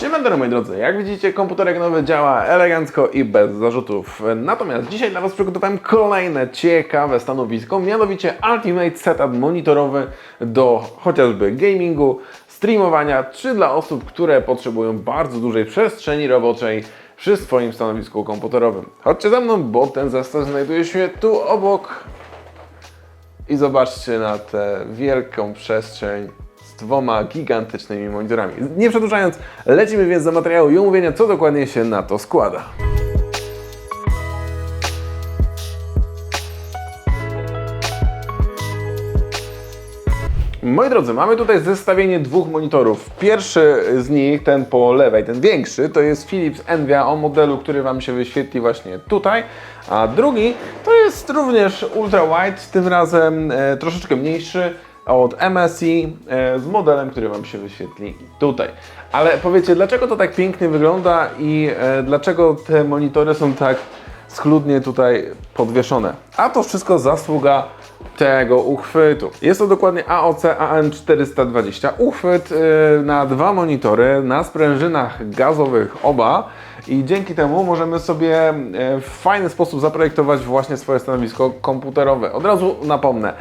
Siemandero moi drodzy, jak widzicie komputerek nowy działa elegancko i bez zarzutów. Natomiast dzisiaj dla Was przygotowałem kolejne ciekawe stanowisko, mianowicie Ultimate Setup monitorowy do chociażby gamingu, streamowania, czy dla osób, które potrzebują bardzo dużej przestrzeni roboczej przy swoim stanowisku komputerowym. Chodźcie za mną, bo ten zestaw znajduje się tu obok i zobaczcie na tę wielką przestrzeń dwoma gigantycznymi monitorami. Nie przedłużając, lecimy więc do materiału i omówienia, co dokładnie się na to składa. Moi drodzy, mamy tutaj zestawienie dwóch monitorów. Pierwszy z nich, ten po lewej, ten większy, to jest Philips Envia o modelu, który Wam się wyświetli właśnie tutaj, a drugi to jest również ultra wide, tym razem e, troszeczkę mniejszy od MSI e, z modelem, który Wam się wyświetli tutaj. Ale powiecie, dlaczego to tak pięknie wygląda i e, dlaczego te monitory są tak schludnie tutaj podwieszone. A to wszystko zasługa tego uchwytu. Jest to dokładnie AOC AN420. Uchwyt y, na dwa monitory, na sprężynach gazowych oba i dzięki temu możemy sobie w fajny sposób zaprojektować właśnie swoje stanowisko komputerowe. Od razu napomnę,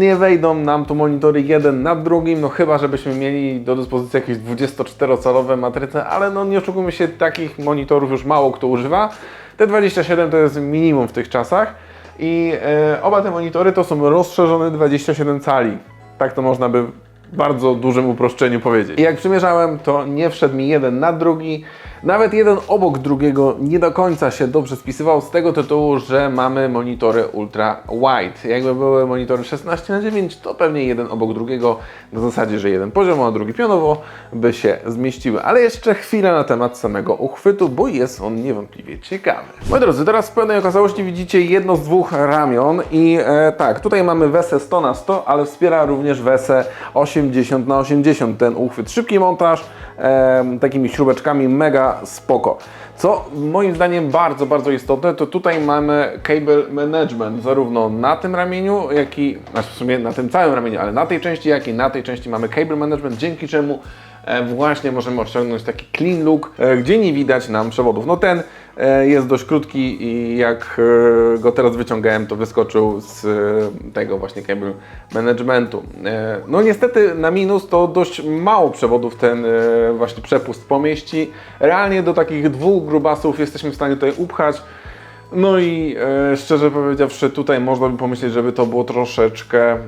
nie wejdą nam tu monitory jeden nad drugim, no chyba żebyśmy mieli do dyspozycji jakieś 24-calowe matryce, ale no nie oszukujmy się, takich monitorów już mało kto używa. Te 27 to jest minimum w tych czasach i e, oba te monitory to są rozszerzone 27 cali. Tak to można by w bardzo dużym uproszczeniu powiedzieć. I jak przymierzałem, to nie wszedł mi jeden na drugi. Nawet jeden obok drugiego nie do końca się dobrze spisywał z tego tytułu, że mamy monitory ultra wide. Jakby były monitory 16 na 9 to pewnie jeden obok drugiego, na zasadzie, że jeden poziomo, a drugi pionowo by się zmieściły. Ale jeszcze chwilę na temat samego uchwytu, bo jest on niewątpliwie ciekawy. Moi drodzy, teraz w pełnej okazałości widzicie jedno z dwóch ramion i e, tak, tutaj mamy wesę 100 na 100, ale wspiera również wesę 80 na 80 ten uchwyt. Szybki montaż, e, takimi śrubeczkami mega spoko. Co moim zdaniem bardzo, bardzo istotne, to tutaj mamy cable management, zarówno na tym ramieniu, jak i, znaczy w sumie na tym całym ramieniu, ale na tej części, jak i na tej części mamy cable management, dzięki czemu właśnie możemy osiągnąć taki clean look, e, gdzie nie widać nam przewodów. No ten e, jest dość krótki i jak e, go teraz wyciągałem, to wyskoczył z e, tego właśnie cable managementu. E, No niestety na minus to dość mało przewodów ten e, właśnie przepust pomieści. Realnie do takich dwóch grubasów jesteśmy w stanie tutaj upchać. No i e, szczerze powiedziawszy, tutaj można by pomyśleć, żeby to było troszeczkę e,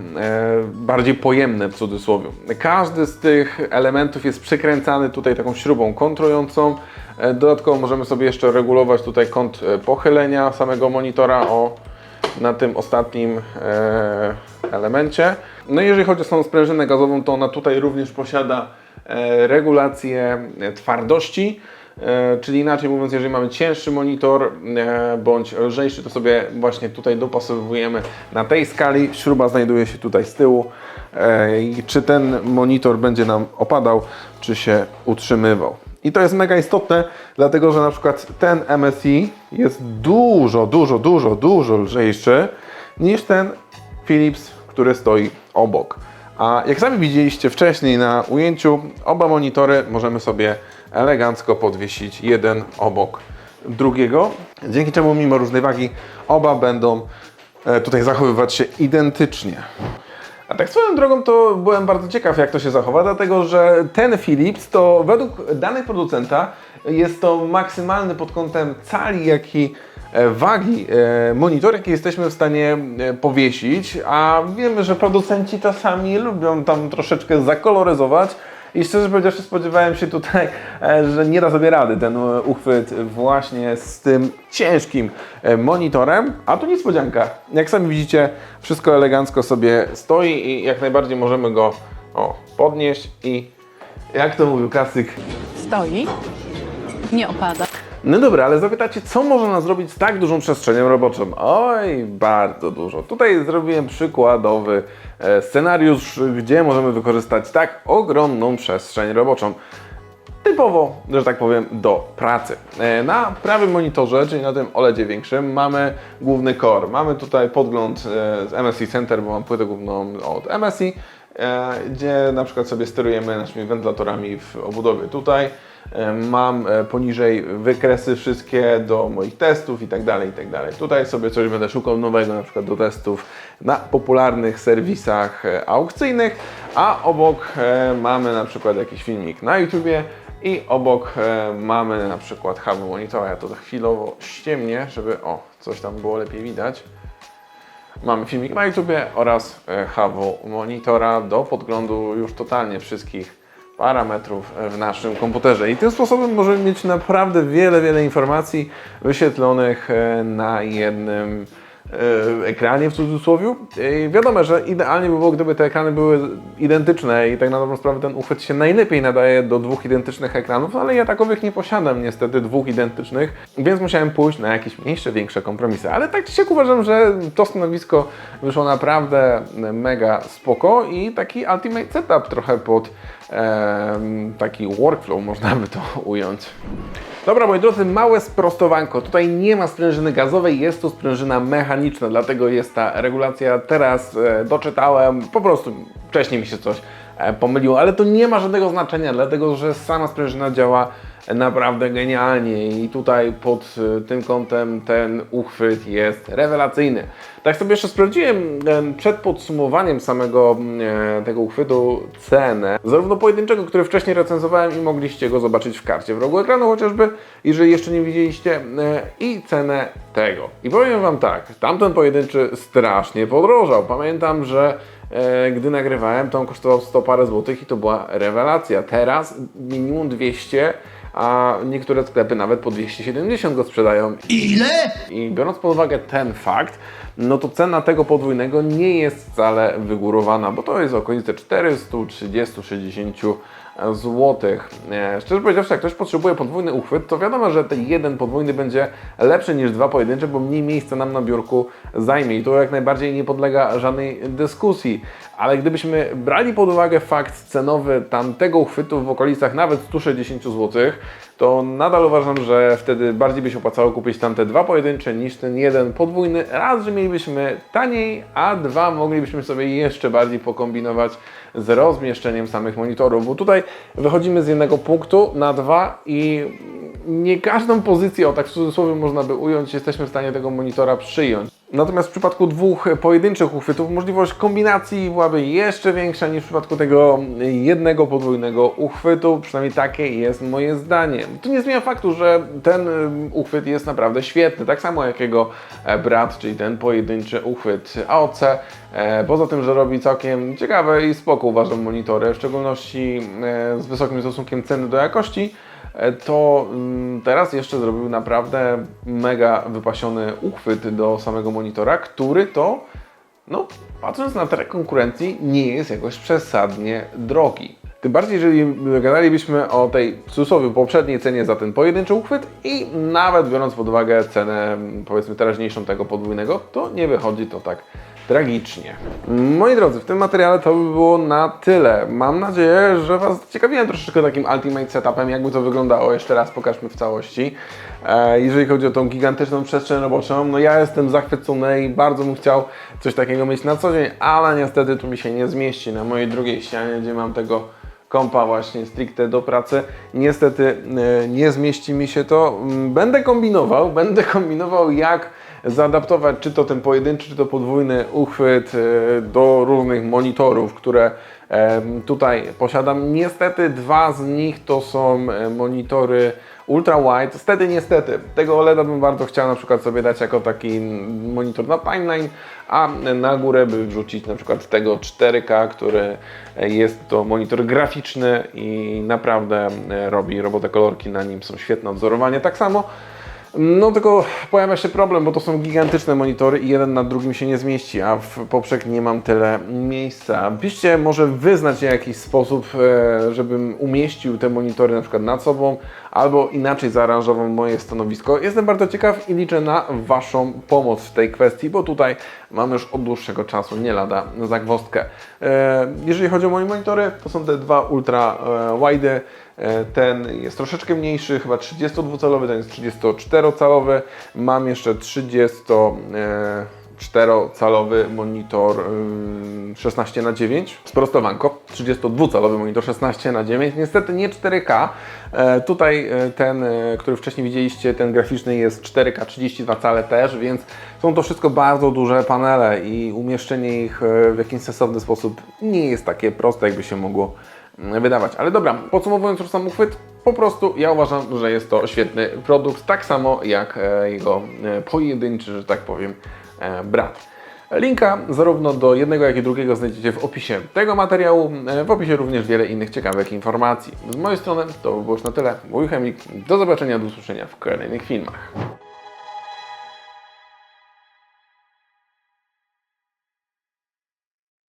bardziej pojemne w cudzysłowie. Każdy z tych elementów jest przykręcany tutaj taką śrubą kontrującą. E, dodatkowo możemy sobie jeszcze regulować tutaj kąt e, pochylenia samego monitora o na tym ostatnim e, elemencie. No i jeżeli chodzi o samą sprężynę gazową, to ona tutaj również posiada e, regulację e, twardości. E, czyli inaczej mówiąc, jeżeli mamy cięższy monitor e, bądź lżejszy, to sobie właśnie tutaj dopasowujemy na tej skali. Śruba znajduje się tutaj z tyłu. E, czy ten monitor będzie nam opadał, czy się utrzymywał. I to jest mega istotne, dlatego że na przykład ten MSI jest dużo, dużo, dużo, dużo lżejszy niż ten Philips, który stoi obok. A jak sami widzieliście wcześniej na ujęciu, oba monitory możemy sobie elegancko podwiesić jeden obok drugiego, dzięki czemu mimo różnej wagi oba będą e, tutaj zachowywać się identycznie. A tak swoją drogą to byłem bardzo ciekaw, jak to się zachowa, dlatego że ten Philips to według danych producenta jest to maksymalny pod kątem cali, jak i e, wagi e, monitor, jaki jesteśmy w stanie powiesić, a wiemy, że producenci czasami lubią tam troszeczkę zakoloryzować. I szczerze powiedziawszy spodziewałem się tutaj, e, że nie da sobie rady ten e, uchwyt właśnie z tym ciężkim e, monitorem, a tu niespodzianka. Jak sami widzicie, wszystko elegancko sobie stoi i jak najbardziej możemy go o, podnieść i jak to mówił klasyk, stoi, nie opada. No dobra, ale zapytacie, co można zrobić z tak dużą przestrzenią roboczą? Oj, bardzo dużo. Tutaj zrobiłem przykładowy e, scenariusz, gdzie możemy wykorzystać tak ogromną przestrzeń roboczą. Typowo, że tak powiem, do pracy. E, Na prawym monitorze, czyli na tym OLEDzie większym, mamy główny core. Mamy tutaj podgląd e, z MSI Center, bo mam płytę główną od MSI gdzie na przykład sobie sterujemy naszymi wentylatorami w obudowie tutaj. E, Mam e, poniżej wykresy wszystkie do moich testów i tak dalej, i tak dalej. Tutaj sobie coś będę szukał nowego, na przykład do testów na popularnych serwisach e, aukcyjnych, a obok e, mamy na przykład jakiś filmik na YouTubie i obok e, mamy na przykład hub monitora. Ja to chwilowo ściemnię, żeby o, coś tam było lepiej widać. Mamy filmik na YouTubie oraz e, hubu monitora do podglądu już totalnie wszystkich parametrów e, w naszym komputerze. I tym sposobem możemy mieć naprawdę wiele, wiele informacji wyświetlonych e, na jednym ekranie w cudzysłowie. I wiadomo, że idealnie by było, gdyby te ekrany były identyczne i tak na dobrą sprawę ten uchwyt się najlepiej nadaje do dwóch identycznych ekranów, ale ja takowych nie posiadam niestety dwóch identycznych, więc musiałem pójść na jakieś mniejsze, większe kompromisy. Ale tak czy siak uważam, że to stanowisko wyszło naprawdę mega spoko i taki ultimate setup trochę pod em, taki workflow można by to ująć. Dobra, moi drodzy, małe sprostowanko. Tutaj nie ma sprężyny gazowej, jest to sprężyna mechaniczna, dlatego jest ta regulacja. Teraz e, doczytałem, po prostu wcześniej mi się coś e, pomyliło, ale to nie ma żadnego znaczenia, dlatego że sama sprężyna działa naprawdę genialnie i tutaj pod e, tym kątem ten uchwyt jest rewelacyjny. Tak sobie jeszcze sprawdziłem przed podsumowaniem samego e, tego uchwytu cenę, zarówno pojedynczego, który wcześniej recenzowałem i mogliście go zobaczyć w karcie w rogu ekranu chociażby, jeżeli jeszcze nie widzieliście, e, i cenę tego. I powiem Wam tak, tamten pojedynczy strasznie podrożał. Pamiętam, że e, gdy nagrywałem, to on kosztował 100 parę złotych i to była rewelacja. Teraz minimum 200, a niektóre sklepy nawet po 270 go sprzedają. Ile? I biorąc pod uwagę ten fakt, no to cena tego podwójnego nie jest wcale wygórowana, bo to jest okolice 430-60 zł. E, Szczerze powiedziawszy, jak ktoś potrzebuje podwójny uchwyt, to wiadomo, że ten jeden podwójny będzie lepszy niż dwa pojedyncze, bo mniej miejsca nam na biurku zajmie i to jak najbardziej nie podlega żadnej dyskusji. Ale gdybyśmy brali pod uwagę fakt cenowy tamtego uchwytu w okolicach nawet 160 zł, to nadal uważam, że wtedy bardziej by się opłacało kupić tamte dwa pojedyncze niż ten jeden podwójny. Raz, że mielibyśmy taniej, a dwa, moglibyśmy sobie jeszcze bardziej pokombinować z rozmieszczeniem samych monitorów, bo tutaj wychodzimy z jednego punktu na dwa i nie każdą pozycję, o tak w cudzysłowie można by ująć, jesteśmy w stanie tego monitora przyjąć. Natomiast w przypadku dwóch pojedynczych uchwytów możliwość kombinacji byłaby jeszcze większa niż w przypadku tego jednego podwójnego uchwytu, przynajmniej takie jest moje zdanie. To nie zmienia faktu, że ten ym, uchwyt jest naprawdę świetny, tak samo jak jego e, brat, czyli ten pojedynczy uchwyt AOC. E, Poza tym, że robi całkiem ciekawe i spoko uważam monitory, w szczególności e, z wysokim stosunkiem ceny do jakości, e, to mm, teraz jeszcze zrobił naprawdę mega wypasiony uchwyt do samego monitora, który to, no patrząc na trend konkurencji, nie jest jakoś przesadnie drogi. Tym bardziej, jeżeli gadalibyśmy o tej w cudzysłowie poprzedniej cenie za ten pojedynczy uchwyt i nawet biorąc pod uwagę cenę powiedzmy teraźniejszą tego podwójnego, to nie wychodzi to tak tragicznie. Moi drodzy, w tym materiale to by było na tyle. Mam nadzieję, że Was ciekawiłem troszeczkę takim Ultimate Setupem, jakby to wyglądało. Jeszcze raz pokażmy w całości. E, jeżeli chodzi o tą gigantyczną przestrzeń roboczą, no ja jestem zachwycony i bardzo bym chciał coś takiego mieć na co dzień, ale niestety tu mi się nie zmieści na mojej drugiej ścianie, gdzie mam tego kompa właśnie stricte do pracy. Niestety e, nie zmieści mi się to. Mm, Będę kombinował, będę kombinował jak zaadaptować czy to ten pojedynczy, czy to podwójny uchwyt e, do różnych monitorów, które tutaj posiadam. Niestety dwa z nich to są e, monitory ultra wide. Niestety, niestety, tego OLEDa bym bardzo chciał na przykład sobie dać jako taki monitor na timeline, a na górę by wrzucić na przykład tego 4K, który jest to monitor graficzny i naprawdę e, robi robotę kolorki na nim, są świetne odzorowanie. Tak samo no tylko pojawia się problem, bo to są gigantyczne monitory i jeden na drugim się nie zmieści, a w poprzek nie mam tyle miejsca. Piszcie, może wy znacie jakiś sposób, e, żebym umieścił te monitory na przykład nad sobą, albo inaczej zaaranżował moje stanowisko. Jestem bardzo ciekaw i liczę na Waszą pomoc w tej kwestii, bo tutaj mam już od dłuższego czasu nie lada zagwozdkę. E, Jeżeli chodzi o moje monitory, to są te dwa ultra e, wide. E, Ten jest troszeczkę mniejszy, chyba 32-calowy, ten jest 34-calowy. Mam jeszcze 30, e, 24-calowy monitor yy, 16 na 9 sprostowanko, 32-calowy monitor 16 na 9 niestety nie 4K. E, tutaj e, ten, e, który wcześniej widzieliście, ten graficzny jest 4K 32 cale też, więc są to wszystko bardzo duże panele i umieszczenie ich w jakiś sensowny sposób nie jest takie proste, jakby się mogło mm, wydawać. Ale dobra, podsumowując już sam uchwyt, po prostu ja uważam, że jest to świetny produkt, tak samo jak jego pojedynczy, że tak powiem, brat. Linka zarówno do jednego, jak i drugiego znajdziecie w opisie tego materiału. E, W opisie również wiele innych ciekawych informacji. Z mojej strony to by było już na tyle. Mój Chemik. Do zobaczenia, do usłyszenia w kolejnych filmach.